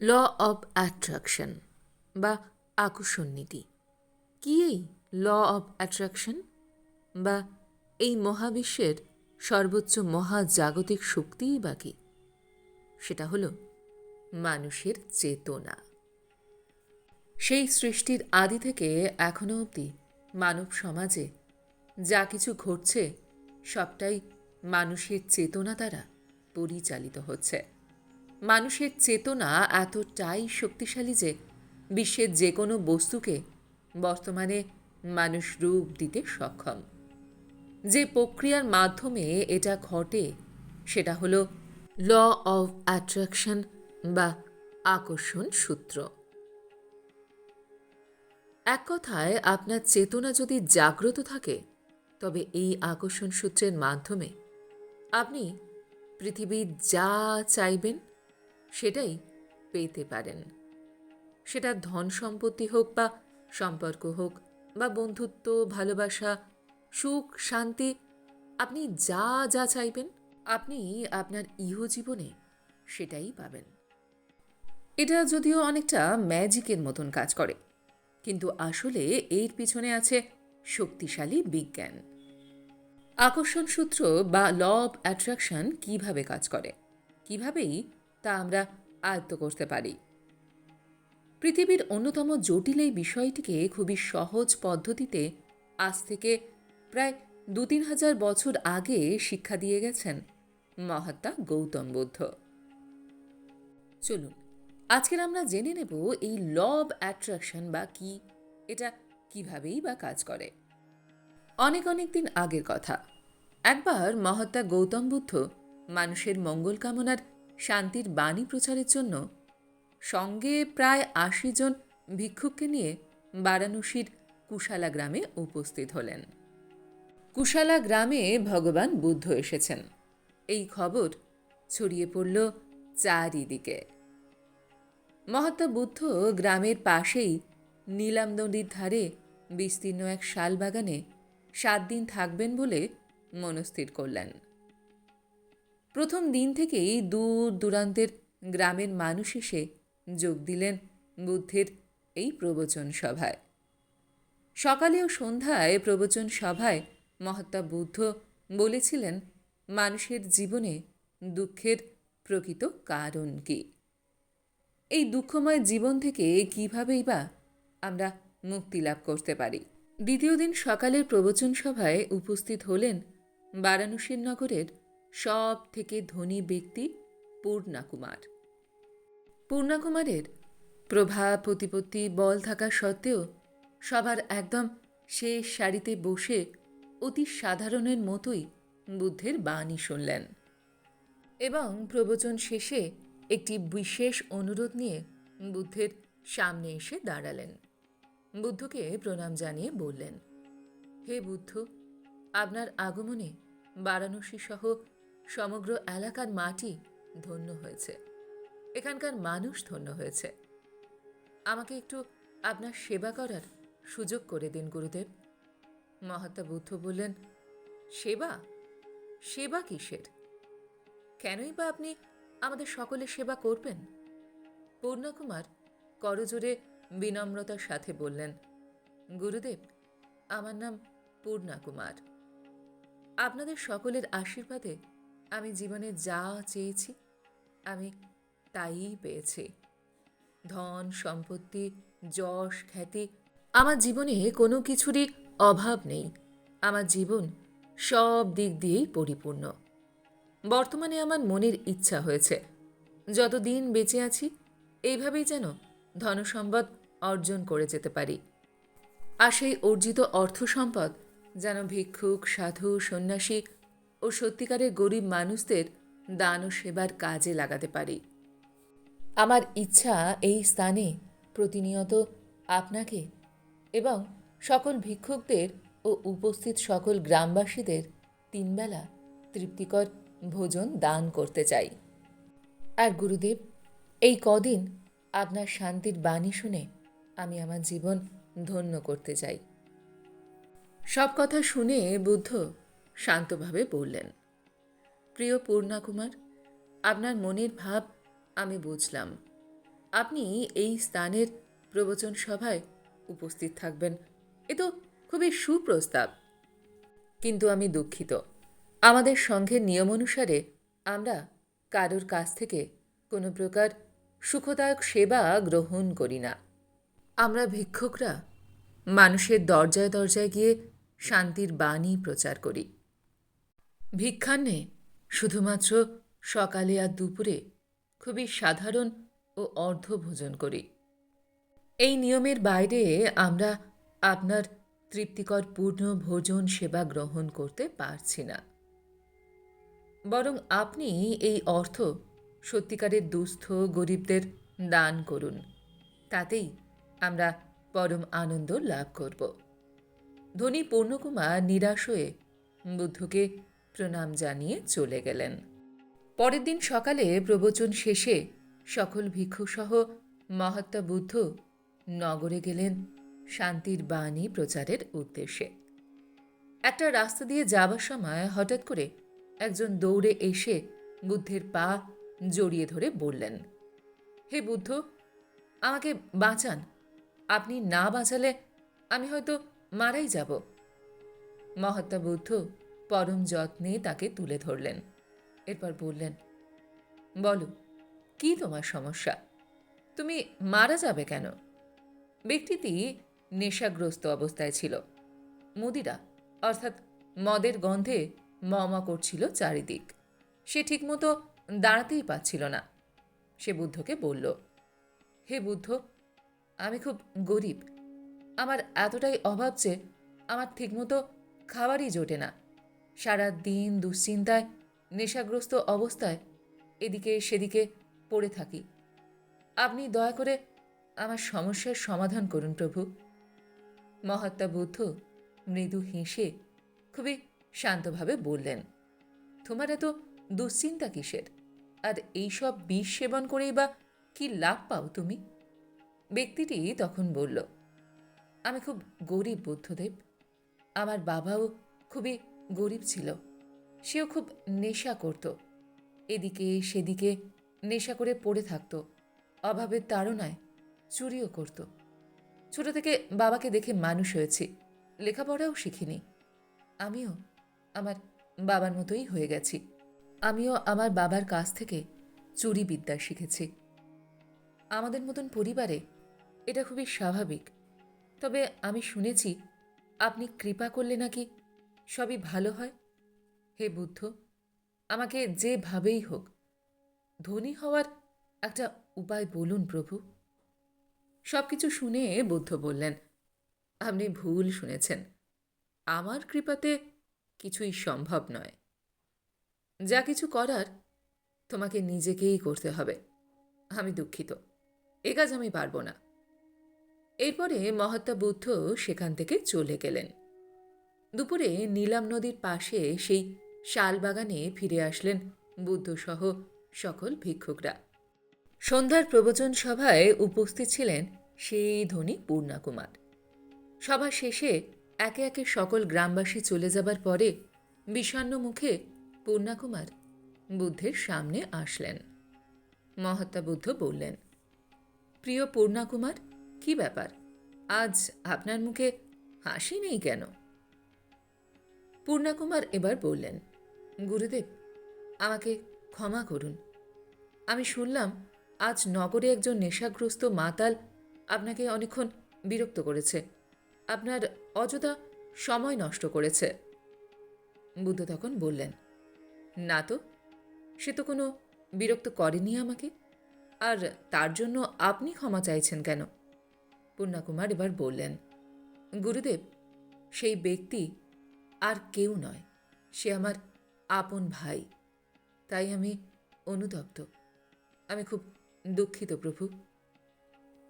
Law of attraction বা আকর্ষণ নীতি। কি এই ল অব অ্যাট্রাকশন? বা এই মহাবিশ্বের সর্বোচ্চ মহাজাগতিক শক্তিই বা কি? সেটা হলো মানুষের চেতনা। সেই সৃষ্টির আদি থেকে এখনও অবধি মানব সমাজে যা কিছু ঘটছে, সবটাই মানুষের চেতনা দ্বারা পরিচালিত হচ্ছে। মানুষের চেতনা এতটাই শক্তিশালী যে বিশ্বের যে কোনো বস্তুকে বর্তমানে মানুষ রূপ দিতে সক্ষম। যে প্রক্রিয়ার মাধ্যমে এটা ঘটে, সেটা হলো ল অফ অ্যাট্রাকশন বা আকর্ষণ সূত্র। এক কথায়, আপনার চেতনা যদি জাগ্রত থাকে, তবে এই আকর্ষণ সূত্রের মাধ্যমে আপনি পৃথিবীর যা চাইবেন সেটাই পেতে পারেন। সেটা ধন সম্পত্তি হোক বা সম্পর্ক হোক বা বন্ধুত্ব, ভালোবাসা, সুখ, শান্তি, আপনি যা যা চাইবেন, আপনি আপনার ইহজীবনে সেটাই পাবেন। এটা যদিও অনেকটা ম্যাজিকের মতন কাজ করে, কিন্তু আসলে এর পিছনে আছে শক্তিশালী বিজ্ঞান। আকর্ষণ সূত্র বা ল অব অ্যাট্রাকশন কীভাবে কাজ করে? কিভাবেই তা আমরা আয়ত্ত করতে পারি। পৃথিবীর অন্যতম জটিল এই বিষয়টিকে খুবই সহজ পদ্ধতিতে আজ থেকে প্রায় দু তিন হাজার বছর আগে শিক্ষা দিয়ে গেছেন মহাত্মা গৌতম বুদ্ধ। চলুন, আজকের আমরা জেনে নেব এই ল অব অ্যাট্রাকশন বা কি, এটা কিভাবেই বা কাজ করে। অনেক অনেক দিন আগের কথা। একবার মহাত্মা গৌতম বুদ্ধ মানুষের মঙ্গল কামনার শান্তির বাণী প্রচারের জন্য সঙ্গে প্রায় আশি জন ভিক্ষুককে নিয়ে বারাণসীর কুশালা গ্রামে উপস্থিত হলেন। কুশালা গ্রামে ভগবান বুদ্ধ এসেছেন। এই খবর ছড়িয়ে পড়ল চারিদিকে। মহাত্মা বুদ্ধ গ্রামের পাশেই নীলাম নদীর ধারে বিস্তীর্ণ এক শাল বাগানে সাত দিন থাকবেন বলে মনস্থির করলেন। প্রথম দিন থেকেই দূর দূরান্তের গ্রামের মানুষ এসে যোগ দিলেন বুদ্ধের এই প্রবচন সভায়। সকালে ও সন্ধ্যায় প্রবচন সভায় মহাত্মা বুদ্ধ বলেছিলেন, মানুষের জীবনে দুঃখের প্রকৃত কারণ কি? এই দুঃখময় জীবন থেকে কীভাবেই বা আমরা মুক্তি লাভ করতে পারি? দ্বিতীয় দিন সকালের প্রবচন সভায় উপস্থিত হলেন বারাণসীর নগরের সব থেকে ধনী ব্যক্তি পূর্ণাকুমার। পূর্ণাকুমারের প্রভাব, প্রতিপত্তি, বল থাকা সত্ত্বেও সবার একদম শেষ সারিতে বসে অতি সাধারণের মতোই বুদ্ধের বাণী শুনলেন এবং প্রবচন শেষে একটি বিশেষ অনুরোধ নিয়ে বুদ্ধের সামনে এসে দাঁড়ালেন। বুদ্ধকে প্রণাম জানিয়ে বললেন, হে বুদ্ধ, আপনার আগমনে বারাণসী সহ সমগ্র এলাকার মাটি ধন্য হয়েছে। এখানকার মানুষ ধন্য হয়েছে। আমাকে একটু আপনার সেবা করার সুযোগ করে দিন, গুরুদেব। মহাত্মা বুদ্ধ বললেন, সেবা? সেবা কিসের? কেনই বা আপনি আমাদের সকলের সেবা করবেন? পূর্ণকুমার করজোরে বিনম্রতার সাথে বললেন, গুরুদেব, আমার নাম পূর্ণা কুমার আপনাদের সকলের আশীর্বাদে আমি জীবনে যা চেয়েছি, আমি তাই পেয়েছি। ধন, সম্পত্তি, যশ, খ্যাতি, আমার জীবনে কোনো কিছুরই অভাব নেই। আমার জীবন সব দিক দিয়েই পরিপূর্ণ। বর্তমানে আমার মনের ইচ্ছা হয়েছে, যতদিন বেঁচে আছি, এইভাবেই যেন ধনসম্পদ অর্জন করে যেতে পারি। আর সেই অর্জিত অর্থ সম্পদ যেন ভিক্ষুক, সাধু, সন্ন্যাসী ও সত্যিকারের গরিব মানুষদের দান ও সেবার কাজে লাগাতে পারি। আমার ইচ্ছা এই স্থানে প্রতিনিয়ত আপনাকে এবং সকল ভিক্ষুকদের ও উপস্থিত সকল গ্রামবাসীদের তিনবেলা তৃপ্তিকর ভোজন দান করতে চাই। আর গুরুদেব, এই কদিন আপনার শান্তির বাণী শুনে আমি আমার জীবন ধন্য করতে চাই। সব কথা শুনে বুদ্ধ শান্তভাবে বললেন, প্রিয় পূর্ণা কুমার আপনার মনের ভাব আমি বুঝলাম। আপনি এই স্থানের প্রবচন সভায় উপস্থিত থাকবেন। এ তো খুবই সুপ্রস্তাব। কিন্তু আমি দুঃখিত। আমাদের সংঘের নিয়ম অনুসারে আমরা কারোর কাছ থেকে কোনো প্রকার সুখদায়ক সেবা গ্রহণ করি না। আমরা ভিক্ষুকরা মানুষের দরজায় দরজায় গিয়ে শান্তির বাণী প্রচার করি। ভিক্ষান্নে শুধুমাত্র সকালে আর দুপুরে খুবই সাধারণ ও অর্ধভোজন করি। এই নিয়মের বাইরে আমরা আপনার তৃপ্তিকর পূর্ণ ভোজন সেবা গ্রহণ করতে পারছি না। বরং আপনি এই অর্থ সত্যিকারের দুস্থ, গরিবদের দান করুন। তাতেই আমরা পরম আনন্দ লাভ করব। ধনী পূর্ণকুমার নিরাশ হয়ে বুদ্ধকে প্রণাম জানিয়ে চলে গেলেন। পরের দিন সকালে প্রবচন শেষে সকল ভিক্ষুসহ মহাত্মা বুদ্ধ নগরে গেলেন শান্তির বাণী প্রচারের উদ্দেশ্যে। একটা রাস্তা দিয়ে যাবার সময় হঠাৎ করে একজন দৌড়ে এসে বুদ্ধের পা জড়িয়ে ধরে বললেন, হে বুদ্ধ, আমাকে বাঁচান। আপনি না বাঁচালে আমি হয়তো মারাই যাব। মহাত্মা বুদ্ধ পরম যত্নে তাকে তুলে ধরলেন। এরপর বললেন, বলো, কি তোমার সমস্যা? তুমি মারা যাবে কেন? ব্যক্তিটি নেশাগ্রস্ত অবস্থায় ছিল। মুদিরা, অর্থাৎ মদের গন্ধে মমা করছিল চারিদিক। সে ঠিকমতো দাঁড়াতেই পাচ্ছিল না। সে বুদ্ধকে বলল, হে বুদ্ধ, আমি খুব গরিব। আমার এতটাই অভাব যে আমার ঠিকমতো খাবারই জোটে না। সারা দিন দুশ্চিন্তায়, নেশাগ্রস্ত অবস্থায় এদিকে সেদিকে পড়ে থাকি। আপনি দয়া করে আমার সমস্যার সমাধান করুন প্রভু। মহাত্মা বুদ্ধ মৃদু হেসে খুবই শান্তভাবে বললেন, তোমার এত দুশ্চিন্তা কিসের? আর এইসব বিষ সেবন করেই বা কি লাভ পাও তুমি? ব্যক্তিটি তখন বলল, আমি খুব গরিব বুদ্ধদেব। আমার বাবাও খুবই গরিব ছিল। সেও খুব নেশা করত। এদিকে, সেদিকে নেশা করে পড়ে থাকতো। অভাবের তাড়নায় চুরিও করত। ছোট থেকে বাবাকে দেখে মানুষ হয়েছি। লেখাপড়াও শিখিনি। আমিও আমার বাবার মতোই হয়ে গেছি। আমিও আমার বাবার কাছ থেকে চুরি বিদ্যা শিখেছি। আমাদের মতন পরিবারে এটা খুবই স্বাভাবিক। তবে আমি শুনেছি, আপনি কৃপা করলে নাকি সবই ভালো হয়? হে বুদ্ধ, আমাকে যেভাবেই হোক, ধনী হওয়ার একটা উপায় বলুন প্রভু। সব কিছু শুনে বুদ্ধ বললেন, আপনি ভুল শুনেছেন। আমার কৃপাতে কিছুই সম্ভব নয়। যা কিছু করার তোমাকে নিজেকেই করতে হবে। আমি দুঃখিত, এ কাজ আমি পারব না। এরপরে মহাত্মা বুদ্ধ সেখান থেকে চলে গেলেন। দুপুরে নীলাম নদীর পাশে সেই শালবাগানে ফিরে আসলেন বুদ্ধসহ সকল ভিক্ষুকরা। সন্ধ্যার প্রবচন সভায় উপস্থিত ছিলেন সেই ধনী পূর্ণাকুমার। সভা শেষে একে একে সকল গ্রামবাসী চলে যাবার পরে বিষণ্ণ মুখে পূর্ণাকুমার বুদ্ধের সামনে আসলেন। মহাত্মা বুদ্ধ বললেন, প্রিয় পূর্ণাকুমার, কি ব্যাপার? আজ আপনার মুখে হাসি নেই কেন? পূর্ণাকুমার এবার বললেন, গুরুদেব, আমাকে ক্ষমা করুন। আমি শুনলাম আজ নগরে একজন নেশাগ্রস্ত মাতাল আপনাকে অনেকক্ষণ বিরক্ত করেছে। আপনার অযথা সময় নষ্ট করেছে। বুদ্ধ তখন বললেন, না তো, সে তো কোনো বিরক্ত করেনি আমাকে। আর তার জন্য আপনি ক্ষমা চাইছেন কেন? পূর্ণাকুমার এবার বললেন, গুরুদেব, সেই ব্যক্তি আর কেউ নয়, সে আমার আপন ভাই। তাই আমি অনুতপ্ত। আমি খুব দুঃখিত প্রভু।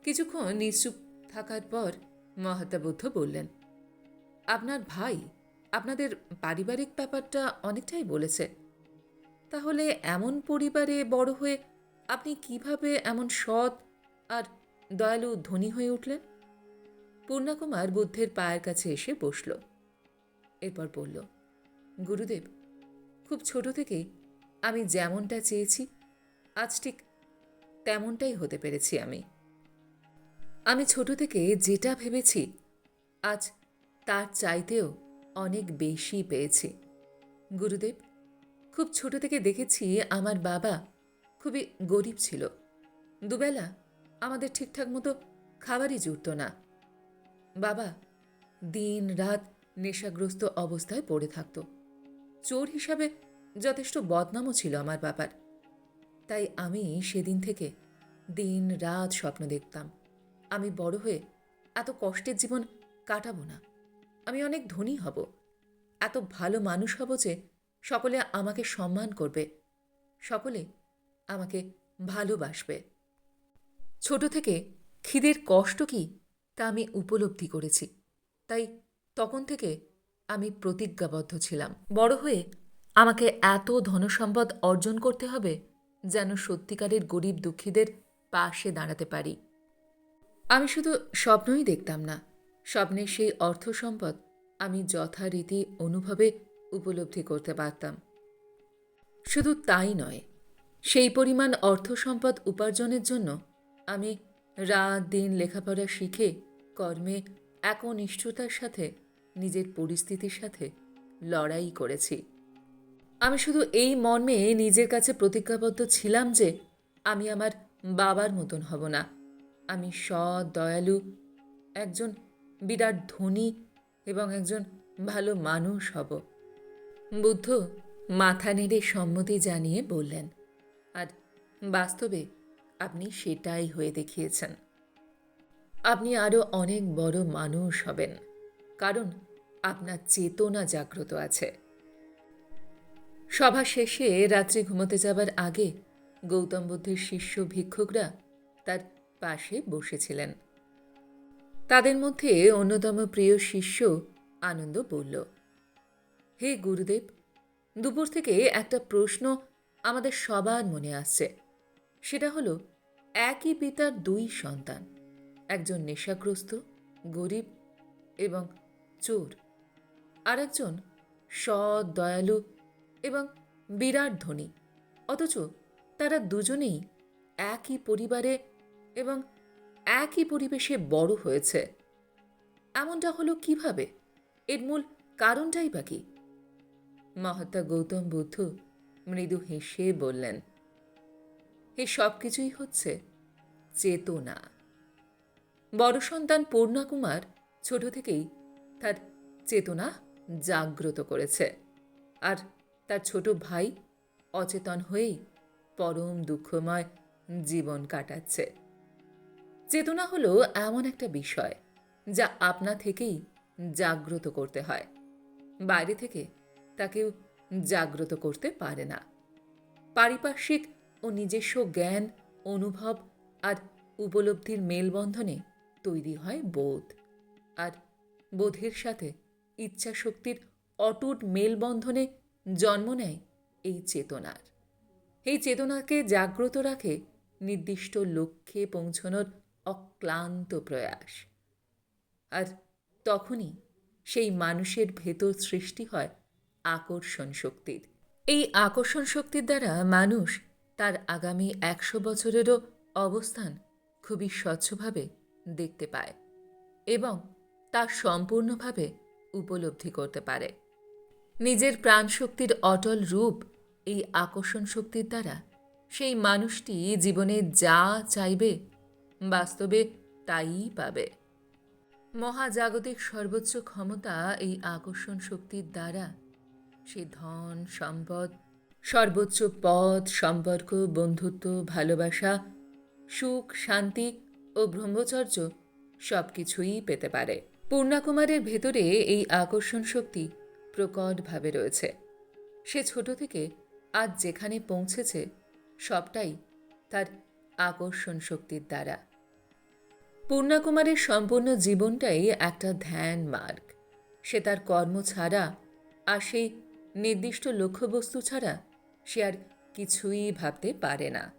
কিছুক্ষণ নিশ্চুপ থাকার পর মহাত্মা বুদ্ধ বললেন, আপনার ভাই আপনাদের পারিবারিক ব্যাপারটা অনেকটাই বলেছে। তাহলে এমন পরিবারে বড় হয়ে আপনি কীভাবে এমন সৎ আর দয়ালু ধনী হয়ে উঠলেন? পূর্ণাকুমার বুদ্ধের পায়ের কাছে এসে বসল। এরপর বলল, গুরুদেব, খুব ছোট থেকেই আমি যেমনটা চেয়েছি, আজ ঠিক তেমনটাই হতে পেরেছি আমি। আমি ছোট থেকে যেটা ভেবেছি, আজ তার চাইতেও অনেক বেশি পেয়েছি। গুরুদেব, খুব ছোট থেকে দেখেছি আমার বাবা খুবই গরিব ছিল। দুবেলা আমাদের ঠিকঠাক মতো খাবারই জুটত না। বাবা দিন রাত নেশাগ্রস্ত অবস্থায় পড়ে থাকত। চোর হিসাবে যথেষ্ট বদনামও ছিল আমার বাবার। তাই আমি সেদিন থেকে দিন রাত স্বপ্ন দেখতাম। আমি বড় হয়ে এত কষ্টের জীবন কাটাবো না। আমি অনেক ধনী হব। এত ভালো মানুষ হব যে সকলে আমাকে সম্মান করবে। সকলে আমাকে ভালোবাসবে। ছোট থেকে খিদের কষ্ট কি তা আমি উপলব্ধি করেছি। তাই তখন থেকে আমি প্রতিজ্ঞাবদ্ধ ছিলাম। বড় হয়ে আমাকে এত ধনসম্পদ অর্জন করতে হবে যেন সত্যিকারের গরিব দুঃখীদের পাশে দাঁড়াতে পারি। আমি শুধু স্বপ্নই দেখতাম না স্বপ্নের সেই অর্থ সম্পদ আমি যথারীতি অনুভবে উপলব্ধি করতে পারতাম। শুধু তাই নয়, সেই পরিমাণ অর্থ সম্পদ উপার্জনের জন্য আমি রাত দিন লেখাপড়া শিখে কর্মে একনিষ্ঠতার সাথে নিজের পরিস্থিতির সাথে লড়াই করেছি। আমি শুধু এই মর্মে নিজের কাছে প্রতিজ্ঞাবদ্ধ ছিলাম যে আমি আমার বাবার মতন হব না। আমি সৎ দয়ালু একজন বিরাট ধনী এবং একজন ভালো মানুষ হব। বুদ্ধ মাথা নেড়ে সম্মতি জানিয়ে বললেন, আর বাস্তবে আপনি সেটাই হয়ে দেখিয়েছেন। আপনি আরও অনেক বড় মানুষ হবেন। কারণ আপনার চেতনা জাগ্রত আছে। সভা শেষে রাত্রি ঘুমোতে যাবার আগে গৌতম বুদ্ধের শিষ্য ভিক্ষুকরা তার পাশে বসেছিলেন। তাদের মধ্যে অন্যতম প্রিয় শিষ্য আনন্দ বলল, হে গুরুদেব, দুপুর থেকে একটা প্রশ্ন আমাদের সবার মনে আসছে। সেটা হলো, একই পিতার দুই সন্তান, একজন নেশাগ্রস্ত, গরিব এবং চোর। আরেকজন সৎ, দয়ালু এবং বিরাট ধনী। অথচ তারা দুজনেই একই পরিবারে এবং একই পরিবেশে বড় হয়েছে। এমনটা হলো কীভাবে? এর মূল কারণটাই বা কি? মহাত্মা গৌতম বুদ্ধ মৃদু হেসে বললেন, এ সব কিছুই হচ্ছে চেতনা। বড় সন্তান পূর্ণা কুমার ছোট থেকেই তার চেতনা জাগ্রত করেছে। আর তার ছোট ভাই অচেতন হয়েই পরম দুঃখময় জীবন কাটাচ্ছে। চেতনা হলো এমন একটা বিষয় যা আপনা থেকেই জাগ্রত করতে হয়। বাইরে থেকে তাকেও জাগ্রত করতে পারে না। পারিপার্শ্বিক ও নিজস্ব জ্ঞান, অনুভব আর উপলব্ধির মেলবন্ধনে তৈরি হয় বোধ। আর বোধের সাথে ইচ্ছা শক্তির অটুট মেলবন্ধনে জন্ম নেয় এই চেতনার। এই চেতনাকে জাগ্রত রাখে নির্দিষ্ট লক্ষ্যে পৌঁছনোর অক্লান্ত প্রয়াস। আর তখনই সেই মানুষের ভেতর সৃষ্টি হয় আকর্ষণ শক্তির। এই আকর্ষণ শক্তির দ্বারা মানুষ তার আগামী একশো বছরেরও অবস্থান খুবই স্বচ্ছভাবে দেখতে পায় এবং তা সম্পূর্ণভাবে উপলব্ধি করতে পারে। নিজের প্রাণশক্তির অটল রূপ এই আকর্ষণ শক্তির দ্বারা সেই মানুষটি জীবনে যা চাইবে, বাস্তবে তাই পাবে। মহাজাগতিক সর্বোচ্চ ক্ষমতা এই আকর্ষণ শক্তির দ্বারা সে ধন, সম্পদ, সর্বোচ্চ পদ সম্পর্ক, বন্ধুত্ব, ভালোবাসা, সুখ, শান্তি ও ব্রহ্মচর্য সব কিছুই পেতে পারে। পূর্ণাকুমারের ভেতরে এই আকর্ষণ শক্তি প্রকটভাবে রয়েছে। সে ছোট থেকে আজ যেখানে পৌঁছেছে, সবটাই তার আকর্ষণ শক্তির দ্বারা। পূর্ণাকুমারের সম্পূর্ণ জীবনটাই একটা ধ্যান মার্গ। সে তার কর্ম ছাড়া আর সেই নির্দিষ্ট লক্ষ্যবস্তু ছাড়া সে আর কিছুই ভাবতে পারে না।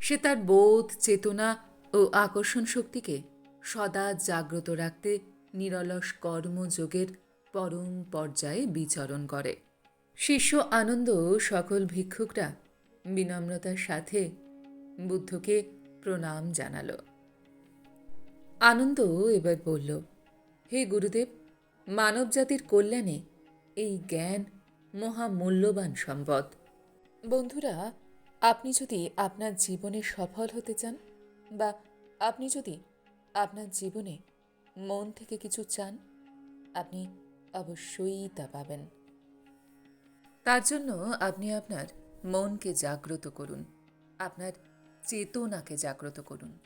সে তার বোধ, চেতনা ও আকর্ষণ শক্তিকে সদা জাগ্রত রাখতে নিরলস কর্মযোগের পরম পর্যায়ে বিচরণ করে। শিষ্য আনন্দ সকল ভিক্ষুকরা বিনম্রতার সাথে বুদ্ধকে প্রণাম জানালো। আনন্দ এবার বলল, হে গুরুদেব, মানবজাতির কল্যাণে এই জ্ঞান মহামূল্যবান সম্পদ। বন্ধুরা, আপনি যদি আপনার জীবনে সফল হতে চান বা আপনি যদি আপনার জীবনে মন থেকে কিছু চান, আপনি অবশ্যই তা পাবেন। তার জন্য আপনি আপনার মনকে জাগ্রত করুন, আপনার চেতনাকে জাগ্রত করুন।